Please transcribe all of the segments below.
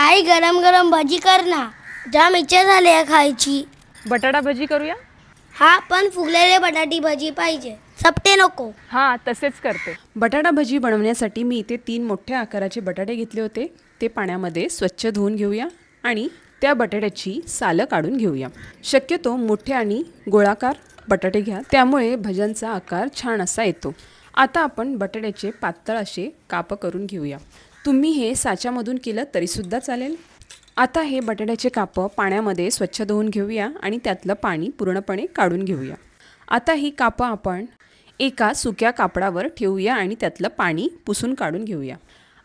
आई गरम गरम भजी कर ना. जाम इच्छा झाली आहे खायची. बटाटा भजी करूया? हा पण फुगलेले बटाटी भजी पाहिजे. सपटे नको. हां तसेच करते. बटाटा भजी बनवण्यासाठी मी इथे तीन मोठ्या आकाराचे बटाटे घेतले होते. ते पाण्यामध्ये स्वच्छ धुवून घेऊया आणि त्या बटाट्याची सालं काढून घेऊया. शक्यतो मोठे आणि गोळाकार बटाटे घ्या. त्यामुळे भज्यांचा आकार छान असा येतो. आता आपण बटाट्याचे पातळ असे कापं करून घेऊया. तुम्ही हे साच्यामधून केलं तरीसुद्धा चालेल. आता हे बटाट्याचे कापं पाण्यामध्ये स्वच्छ धुवून घेऊया आणि त्यातलं पाणी पूर्णपणे काढून घेऊया. आता ही कापं आपण एका सुक्या कापडावर ठेवूया आणि त्यातलं पाणी पुसून काढून घेऊया.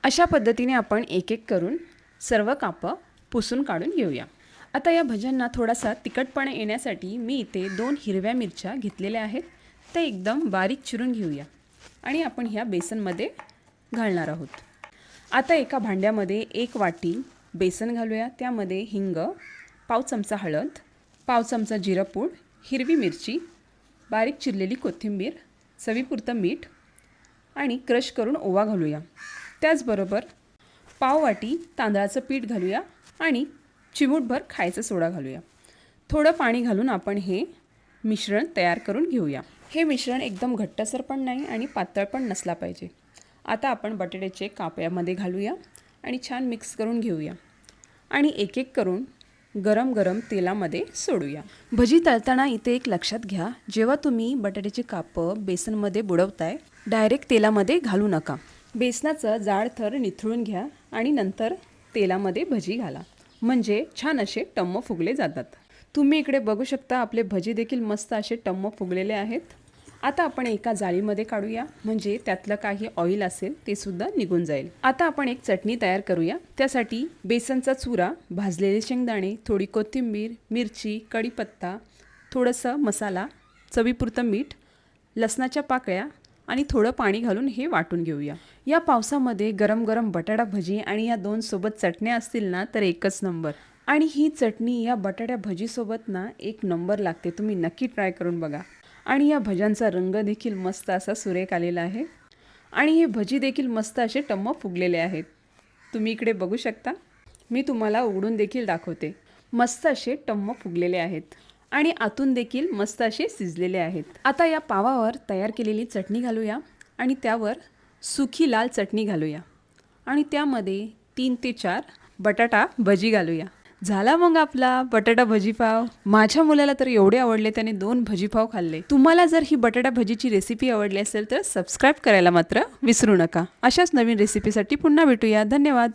अशा पद्धतीने आपण एक एक करून सर्व कापं पुसून काढून घेऊया. आता या भज्यांना थोडासा तिखटपणा येण्यासाठी मी इथे दोन हिरव्या मिरच्या घेतलेल्या आहेत. त्या एकदम बारीक चिरून घेऊया. आणि आपण ह्या बेसनमध्ये घालणार आहोत. आता एका भांड्यामध्ये एक वाटी बेसन घालूया. त्यामध्ये हिंग पाव चमचा हळद पाव चमचा जिरपूड हिरवी मिरची बारीक चिरलेली कोथिंबीर चवीपुरतं मीठ आणि क्रश करून ओवा घालूया. त्याचबरोबर पाव वाटी तांदळाचं पीठ घालूया आणि चिमूटभर खायचा सोडा घालूया. थोडं पाणी घालून आपण हे मिश्रण तयार करून घेऊया. हे मिश्रण एकदम घट्टसर पण नाही आणि पातळ पण नसला पाहिजे. आता आपण बटाट्याचे काप्यामध्ये घालूया आणि छान मिक्स करून घेऊया. आणि एक एक करून गरम गरम तेलामध्ये सोडूया. भजी तळताना इथे एक लक्षात घ्या जेव्हा तुम्ही बटाट्याची कापं बेसनमध्ये बुडवताय डायरेक्ट तेलामध्ये घालू नका. बेसनाचं जाड थर निथळून घ्या आणि नंतर तेलामध्ये भजी घाला. म्हणजे छान असे टम्म फुगले जातात. तुम्ही इकडे बघू शकता आपले भजी देखील मस्त असे टम्म फुगलेले आहेत. आता आपण एका जाळीमध्ये काढूया. म्हणजे त्यातलं काही ऑइल असेल ते सुद्धा निघून जाईल. आता आपण एक चटणी तयार करूया. त्यासाठी बेसनचा चुरा भाजलेले शेंगदाणे थोडी कोथिंबीर मिरची कढीपत्ता थोडंसं मसाला चवीपुरतं मीठ लसणाच्या पाकळ्या आणि थोडं पाणी घालून हे वाटून घेऊया. या पावसामध्ये गरम गरम बटाटा भजी आणि या दोन सोबत चटण्या असतील ना तर एकच नंबर. आणि ही चटणी या बटाट्या भजीसोबत ना एक नंबर लागते. तुम्ही नक्की ट्राय करून बघा. आणि या भज्यांचा रंग देखील मस्त असा सुरेख आलेला आहे. आणि हे भजी देखील मस्त असे टम्म फुगलेले आहेत. तुम्ही इकडे बघू शकता. मी तुम्हाला उघडून देखील दाखवते. मस्त असे टम्म फुगलेले आहेत. आणि आतून देखील मस्त असे शिजलेले आहेत. आता या पावावर तयार केलेली चटणी घालूया आणि त्यावर सुखी लाल चटणी घालूया. आणि त्यामध्ये तीन ते चार बटाटा भजी घालूया. झाला मग आपला बटाटा भजीपाव? माझ्या मुलाला तर एवढे आवडले त्याने दोन भजीपाव खाल्ले. तुम्हाला जर ही बटाटा भजीची रेसिपी आवडली असेल तर सबस्क्राईब करायला मात्र विसरू नका. अशाच नवीन रेसिपीसाठी पुन्हा भेटूया. धन्यवाद.